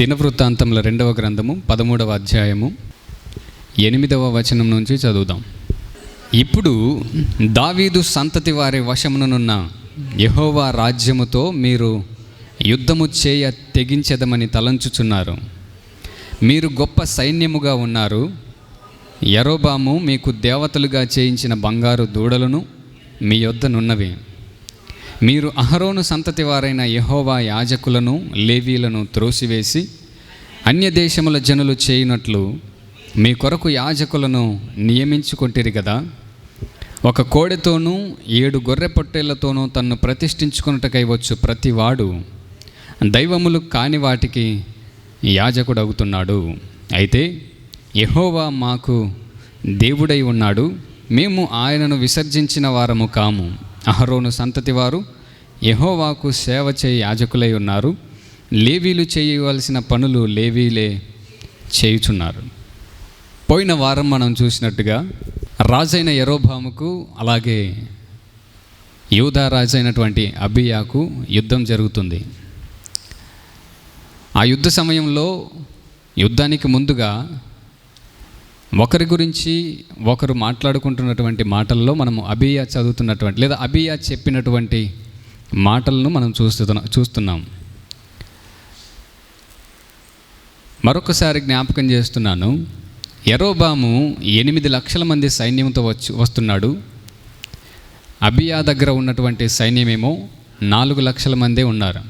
దినవృత్తాంతముల రెండవ గ్రంథము పదమూడవ అధ్యాయము ఎనిమిదవ వచనం నుంచి చదువుదాం. ఇప్పుడు దావీదు సంతతి వారి వశముననున్న యహోవా రాజ్యముతో మీరు యుద్ధము చేయ తెగించదమని తలంచుచున్నారు. మీరు గొప్ప సైన్యముగా ఉన్నారు. ఎరోబాము మీకు దేవతలుగా చేయించిన బంగారు దూడలను మీ యొద్దనున్నవి. మీరు అహరోను సంతతి వారైన యహోవా యాజకులను లేవీలను త్రోసివేసి అన్య దేశముల జనులు చేయునట్లు మీ కొరకు యాజకులను నియమించుకొంటిరి కదా ఒక కోడెతోనూ ఏడు గొర్రె పొట్టేళ్ళతోనూ తన్ను ప్రతిష్ఠించుకున్నటకై వచ్చు ప్రతివాడు దైవములు కాని వాటికి యాజకుడవుతున్నాడు. అయితే యహోవా మాకు దేవుడై ఉన్నాడు. మేము ఆయనను విసర్జించిన వారము కాము. అహరోను సంతతి వారు యహోవాకు సేవ చేయ యాజకులై ఉన్నారు. లేవీలు చేయవలసిన పనులు లేవీలే చేయుచున్నారు. పోయిన వారం మనం చూసినట్టుగా రాజైన ఎరోభాముకు అలాగే యూదా రాజైనటువంటి అబియాకు యుద్ధం జరుగుతుంది. ఆ యుద్ధ సమయంలో యుద్ధానికి ముందుగా ఒకరి గురించి ఒకరు మాట్లాడుకుంటున్నటువంటి మాటల్లో మనము అబియా చదువుతున్నటువంటి లేదా అబియా చెప్పినటువంటి మాటలను మనం చూస్తున్నా చూస్తున్నాం. మరొకసారి జ్ఞాపకం చేస్తున్నాను. ఎరోబాము ఎనిమిది లక్షల మంది సైన్యంతో వచ్చి వస్తున్నాడు. అబియా దగ్గర ఉన్నటువంటి సైన్యమేమో నాలుగు లక్షల మందే ఉన్నారు.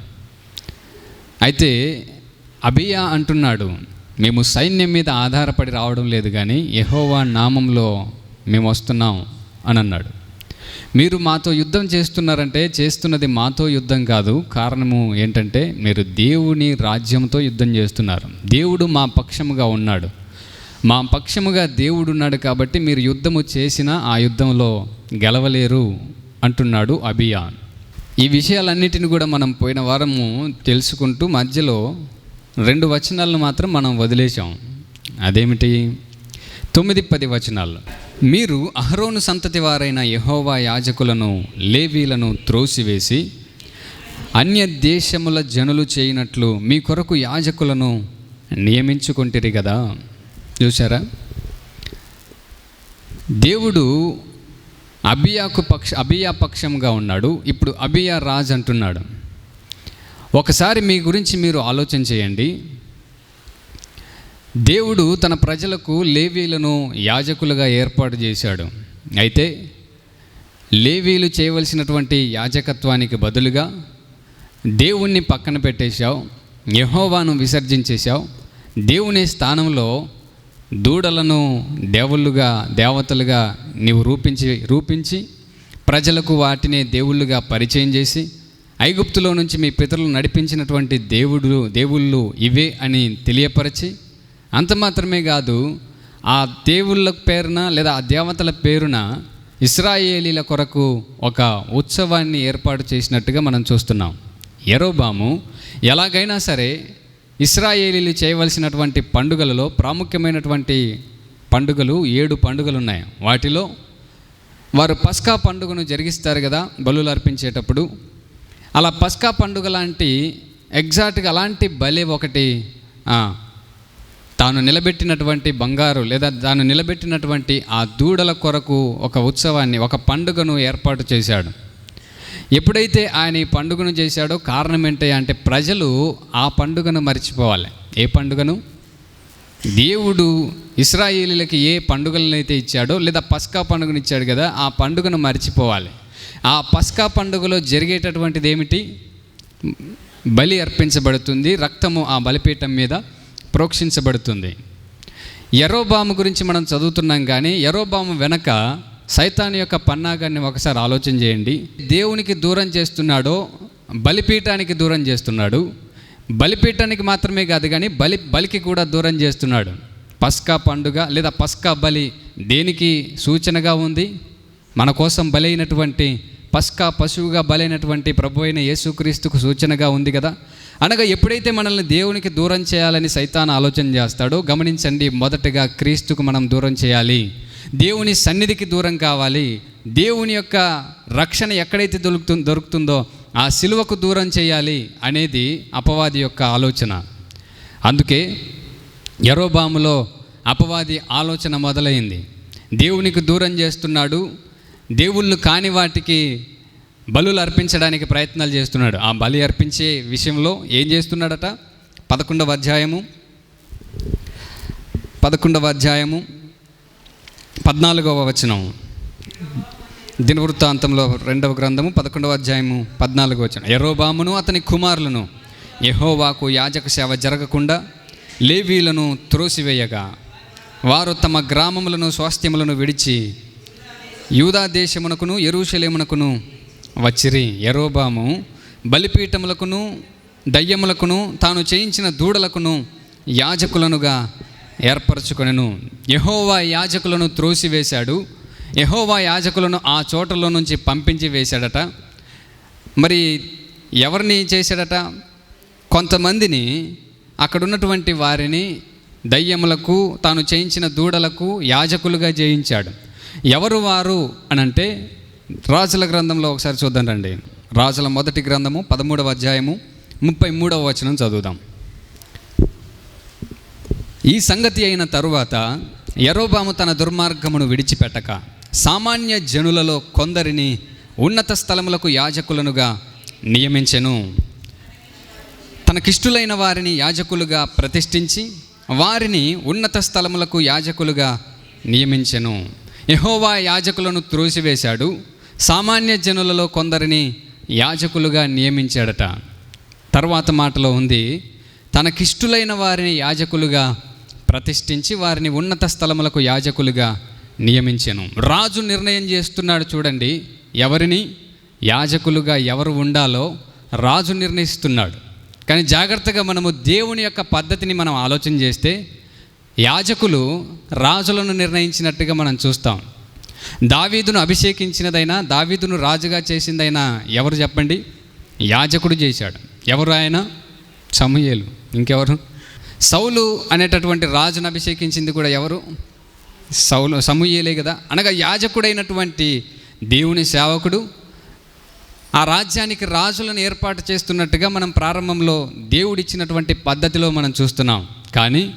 అయితే అబియా అంటున్నాడు మేము సైన్యం మీద ఆధారపడి రావడం లేదు కానీ యహోవా నామంలో మేము వస్తున్నాం అని అన్నాడు. మీరు మాతో యుద్ధం చేస్తున్నారంటే చేస్తున్నది మాతో యుద్ధం కాదు. కారణము ఏంటంటే మీరు దేవుని రాజ్యంతో యుద్ధం చేస్తున్నారు. దేవుడు మా పక్షముగా ఉన్నాడు. మా పక్షముగా దేవుడు ఉన్నాడు కాబట్టి మీరు యుద్ధము చేసినా ఆ యుద్ధంలో గెలవలేరు అంటున్నాడు అభియాన్ ఈ విషయాలన్నిటిని కూడా మనం పోయిన వారము తెలుసుకుంటూ మధ్యలో రెండు వచనాలను మాత్రం మనం వదిలేసాం అదేమిటి? తొమ్మిది పది వచనాలు. మీరు అహరోను సంతతి వారైన యహోవా యాజకులను లేవీలను త్రోసివేసి అన్య దేశముల జనులు చేయనట్లు మీ కొరకు యాజకులను నియమించుకుంటారు కదా చూసారా దేవుడు అబియాకు పక్ష అబియా పక్షంగా ఉన్నాడు. ఇప్పుడు అబియా రాజ్ అంటున్నాడు. ఒకసారి మీ గురించి మీరు ఆలోచన చేయండి. దేవుడు తన ప్రజలకు లేవీలను యాజకులుగా ఏర్పాటు చేశాడు. అయితే లేవీలు చేయవలసినటువంటి యాజకత్వానికి బదులుగా దేవుణ్ణి పక్కన పెట్టేశావు యహోవాను విసర్జించేశావు దేవుని స్థానంలో దూడలను దేవుళ్ళుగా దేవతలుగా నీవు రూపించి రూపించి ప్రజలకు వాటిని దేవుళ్ళుగా పరిచయం చేసి ఐగుప్తులో నుంచి మీ పితరులు నడిపించినటువంటి దేవుడు దేవుళ్ళు ఇవే అని తెలియపరిచి అంత మాత్రమే కాదు ఆ దేవుళ్ళ పేరున లేదా ఆ దేవతల పేరున ఇస్రాయేలీల కొరకు ఒక ఉత్సవాన్ని ఏర్పాటు చేసినట్టుగా మనం చూస్తున్నాం. ఎరోబాము ఎలాగైనా సరే ఇస్రాయేలీలు చేయవలసినటువంటి పండుగలలో ప్రాముఖ్యమైనటువంటి పండుగలు ఏడు పండుగలు ఉన్నాయి వాటిలో వారు పస్కా పండుగను జరిగిస్తారు కదా బలులు అర్పించేటప్పుడు. అలా పస్కా పండుగ లాంటి ఎగ్జాక్ట్గా అలాంటి బలి ఒకటి తాను నిలబెట్టినటువంటి బంగారు లేదా తాను నిలబెట్టినటువంటి ఆ దూడల కొరకు ఒక ఉత్సవాన్ని ఒక పండుగను ఏర్పాటు చేశాడు. ఎప్పుడైతే ఆయన ఈ పండుగను చేశాడో కారణం ఏంటి అంటే ప్రజలు ఆ పండుగను మర్చిపోవాలి. ఏ పండుగను? దేవుడు ఇస్రాయేలీలకి ఏ పండుగలను అయితే ఇచ్చాడో లేదా పస్కా పండుగను ఇచ్చాడు కదా ఆ పండుగను మర్చిపోవాలి. ఆ పస్కా పండుగలో జరిగేటటువంటిది ఏమిటి? బలి అర్పించబడుతుంది రక్తము ఆ బలిపీఠం మీద ప్రోక్షించబడుతుంది. ఎరోబాము గురించి మనం చదువుతున్నాం కానీ ఎరోబాము వెనక సైతాన్ యొక్క పన్నాగాన్ని ఒకసారి ఆలోచన చేయండి. దేవునికి దూరం చేస్తున్నాడో బలిపీఠానికి దూరం చేస్తున్నాడు. బలిపీఠానికి మాత్రమే కాదు కానీ బలి బలికి కూడా దూరం చేస్తున్నాడు. పస్కా పండుగ లేదా పస్కా బలి దేనికి సూచనగా ఉంది? మన కోసం బలైనటువంటి పస్కా పశువుగా బలైనటువంటి ప్రభు అయిన యేసుక్రీస్తుకు సూచనగా ఉంది కదా? అనగా ఎప్పుడైతే మనల్ని దేవునికి దూరం చేయాలని సైతాన్ ఆలోచన చేస్తాడో గమనించండి మొదటగా క్రీస్తుకు మనం దూరం చేయాలి. దేవుని సన్నిధికి దూరం కావాలి. దేవుని యొక్క రక్షణ ఎక్కడైతే దొరుకుతు దొరుకుతుందో ఆ సిలువకు దూరం చేయాలి అనేది అపవాది యొక్క ఆలోచన. అందుకే ఎరోబాములో అపవాది ఆలోచన మొదలైంది. దేవునికి దూరం చేస్తున్నాడు దేవుళ్ళు కాని వాటికి బలులు అర్పించడానికి ప్రయత్నాలు చేస్తున్నాడు. ఆ బలి అర్పించే విషయంలో ఏం చేస్తున్నాడట? పదకొండవ అధ్యాయము. పదకొండవ అధ్యాయము. పద్నాలుగవ వచనం. దినవృత్తాంతంలో రెండవ గ్రంథము పదకొండవ అధ్యాయము పద్నాలుగవ వచనం. ఎర్రోబామును అతని కుమారులను యహోవాకు యాజక సేవ జరగకుండా లేవీలను త్రోసివేయగా. వారు తమ గ్రామములను స్వాస్థ్యములను విడిచి యూదా దేశమునకును ఎరుషలేమునకును వచ్చిరి. ఎరోబాము బలిపీఠములకును దయ్యములకును తాను చేయించిన దూడలకును యాజకులనుగా ఏర్పరచుకొనెను. యహోవా యాజకులను త్రోసివేశాడు. యహోవా యాజకులను ఆ చోటలో నుంచి పంపించి వేశాడట. మరి ఎవరిని చేశాడట? కొంతమందిని అక్కడున్నటువంటి వారిని దయ్యములకు తాను చేయించిన దూడలకు యాజకులుగా జయించాడు. ఎవరు వారు అని అంటే రాజుల గ్రంథంలో ఒకసారి చూద్దాం రండి. రాజుల మొదటి గ్రంథము పదమూడవ అధ్యాయము ముప్పై మూడవ వచనం చదువుదాం. ఈ సంగతి అయిన తరువాత యరోబాము తన దుర్మార్గమును విడిచిపెట్టక సామాన్య జనులలో కొందరిని ఉన్నత స్థలములకు యాజకులనుగా నియమించెను. తనకిష్టులైన వారిని యాజకులుగా ప్రతిష్ఠించి వారిని ఉన్నత స్థలములకు యాజకులుగా నియమించెను. యహోవా యాజకులను త్రోసివేశాడు. సామాన్య జనులలో కొందరిని యాజకులుగా నియమించాడట. తర్వాత మాటలో ఉంది తనకిష్టులైన వారిని యాజకులుగా ప్రతిష్ఠించి వారిని ఉన్నత స్థలములకు యాజకులుగా నియమించాను. రాజు నిర్ణయం చేస్తున్నాడు చూడండి ఎవరిని? యాజకులుగా ఎవరు ఉండాలో రాజు నిర్ణయిస్తున్నాడు. కానీ జాగ్రత్తగా మనము దేవుని యొక్క పద్ధతిని మనం ఆలోచన చేస్తే యాజకులు రాజులను నిర్ణయించినట్టుగా మనం చూస్తాం. దావీదును అభిషేకించినదైనా దావీదును రాజుగా చేసిందైనా ఎవరు చెప్పండి? యాజకుడు చేశాడు. ఎవరు ఆయన? సమూయేలు. ఇంకెవరు? సౌలు అనేటటువంటి రాజును అభిషేకించింది కూడా ఎవరు? సౌలు సమూయేలే కదా. అనగా యాజకుడైనటువంటి దేవుని సేవకుడు ఆ రాజ్యానికి రాజులను ఏర్పాటు చేస్తున్నట్టుగా మనం ప్రారంభంలో దేవుడిచ్చినటువంటి పద్ధతిలో మనం చూస్తున్నాం. కానీ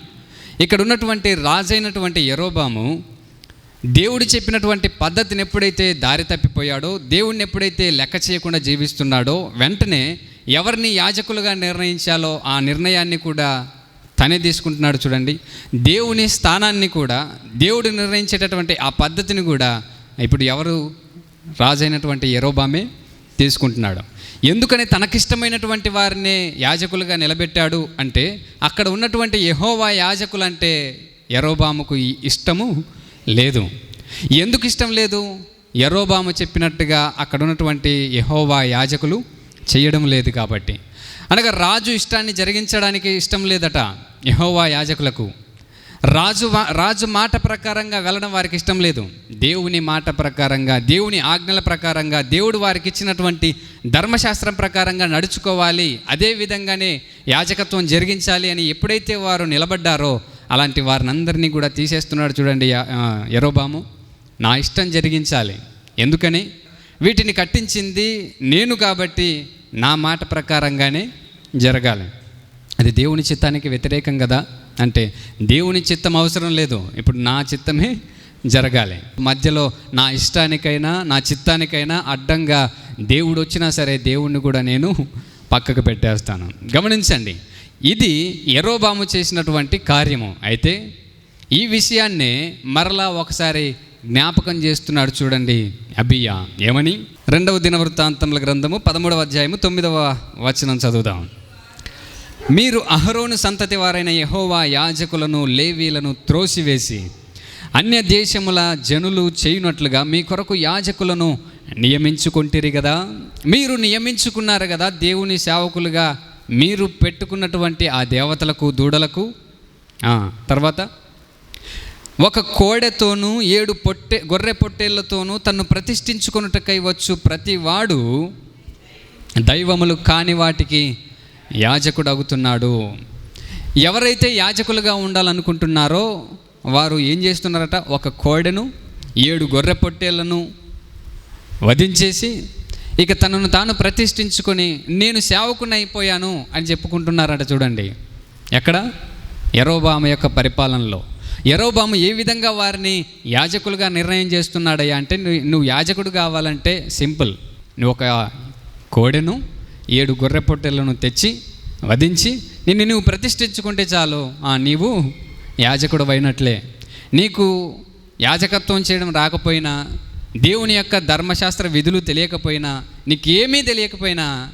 ఇక్కడ ఉన్నటువంటి రాజైనటువంటి యరోబాము దేవుడు చెప్పినటువంటి పద్ధతిని ఎప్పుడైతే దారి తప్పిపోయాడో దేవుడిని ఎప్పుడైతే లెక్క చేయకుండా జీవిస్తున్నాడో వెంటనే ఎవరిని యాజకులుగా నిర్ణయించాలో ఆ నిర్ణయాన్ని కూడా తనే తీసుకుంటున్నాడు చూడండి. దేవుని స్థానాన్ని కూడా దేవుడు నిర్ణయించేటటువంటి ఆ పద్ధతిని కూడా ఇప్పుడు ఎవరు రాజైనటువంటి ఎరోబామే తీసుకుంటున్నాడు. ఎందుకని తనకిష్టమైనటువంటి వారిని యాజకులుగా నిలబెట్టాడు అంటే అక్కడ ఉన్నటువంటి యహోవా యాజకులు అంటే ఎరోబాముకు ఇష్టము లేదు. ఎందుకు ఇష్టం లేదు? ఎరోబాము చెప్పినట్టుగా అక్కడ ఉన్నటువంటి యహోవా యాజకులు చేయడం లేదు కాబట్టి. అనగా రాజు ఇష్టాన్ని జరిగించడానికి ఇష్టం లేదట యహోవా యాజకులకు. రాజు రాజు మాట ప్రకారంగా వెళ్ళడం వారికి ఇష్టం లేదు. దేవుని మాట ప్రకారంగా దేవుని ఆజ్ఞల ప్రకారంగా దేవుడు వారికి ఇచ్చినటువంటి ధర్మశాస్త్రం ప్రకారంగా నడుచుకోవాలి. అదే విధంగానే యాజకత్వం జరిగించాలి అని ఎప్పుడైతే వారు నిలబడ్డారో అలాంటి వారిని అందరినీ కూడా తీసేస్తున్నాడు చూడండి ఎరోబాము నా ఇష్టం జరిగించాలి. ఎందుకని? వీటిని కట్టించింది నేను కాబట్టి నా మాట ప్రకారంగానే జరగాలి. అది దేవుని చిత్తానికి వ్యతిరేకం కదా. అంటే దేవుని చిత్తం అవసరం లేదు. ఇప్పుడు నా చిత్తమే జరగాలి. మధ్యలో నా ఇష్టానికైనా నా చిత్తానికైనా అడ్డంగా దేవుడు వచ్చినా సరే దేవుణ్ణి కూడా నేను పక్కకు పెట్టేస్తాను. గమనించండి. ఇది ఎరోబాము చేసినటువంటి కార్యము. అయితే ఈ విషయాన్నే మరలా ఒకసారి జ్ఞాపకం చేస్తున్నాడు చూడండి అబియా. ఏమని? రెండవ దినవృత్తాంతముల గ్రంథము పదమూడవ అధ్యాయము తొమ్మిదవ వచనం చదువుదాం. మీరు అహరోను సంతతి వారైన యహోవా యాజకులను లేవీలను త్రోసివేసి అన్య దేశముల జనులు చేయునట్లుగా మీ కొరకు యాజకులను నియమించుకుంటారు కదా మీరు నియమించుకున్నారు కదా దేవుని సేవకులుగా మీరు పెట్టుకున్నటువంటి ఆ దేవతలకు దూడలకు? తర్వాత ఒక కోడెతోనూ ఏడు పొట్టె గొర్రె పొట్టేళ్ళతోనూ తను ప్రతిష్ఠించుకున్నటకై వచ్చు ప్రతివాడు దైవములు కాని వాటికి యాజకుడు అవుతున్నాడు ఎవరైతే యాజకులుగా ఉండాలనుకుంటున్నారో వారు ఏం చేస్తున్నారట? ఒక కోడెను ఏడు గొర్రె పొట్టేళ్ళను వధించేసి ఇక తనను తాను ప్రతిష్ఠించుకొని నేను సేవకుని అయిపోయాను అని చెప్పుకుంటున్నారట చూడండి. ఎక్కడ? ఎరోబామ యొక్క పరిపాలనలో. ఎరోబాము ఏ విధంగా వారిని యాజకులుగా నిర్ణయం చేస్తున్నాడయ్యా అంటే నువ్వు యాజకుడు కావాలంటే సింపుల్. నువ్వు ఒక కోడెను ఏడు గొర్రె పొట్టెలను తెచ్చి వధించి నిన్ను నువ్వు ప్రతిష్ఠించుకుంటే చాలు. ఆ, నీవు యాజకుడు అయినట్లే. నీకు యాజకత్వం చేయడం రాకపోయినా దేవుని యొక్క ధర్మశాస్త్ర విధులు తెలియకపోయినా నీకేమీ తెలియకపోయినా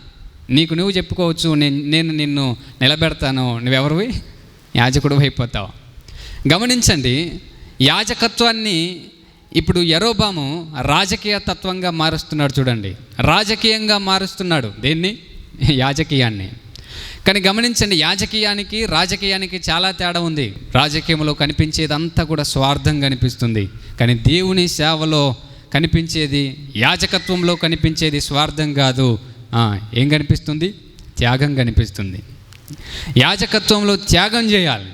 నీకు నువ్వు చెప్పుకోవచ్చు నేను నేను నిన్ను నిలబెడతాను. నువ్వెవరివి? యాజకుడు అయిపోతావు. గమనించండి యాజకత్వాన్ని ఇప్పుడు ఎరోబాము రాజకీయ తత్వంగా మారుస్తున్నాడు చూడండి. రాజకీయంగా మారుస్తున్నాడు. దేన్ని? యాజకీయాన్ని. కానీ గమనించండి యాజకీయానికి రాజకీయానికి చాలా తేడా ఉంది. రాజకీయంలో కనిపించేదంతా కూడా స్వార్థం కనిపిస్తుంది. కానీ దేవుని సేవలో కనిపించేది యాజకత్వంలో కనిపించేది స్వార్థం కాదు. ఏం కనిపిస్తుంది? త్యాగం కనిపిస్తుంది. యాజకత్వంలో త్యాగం చేయాలి.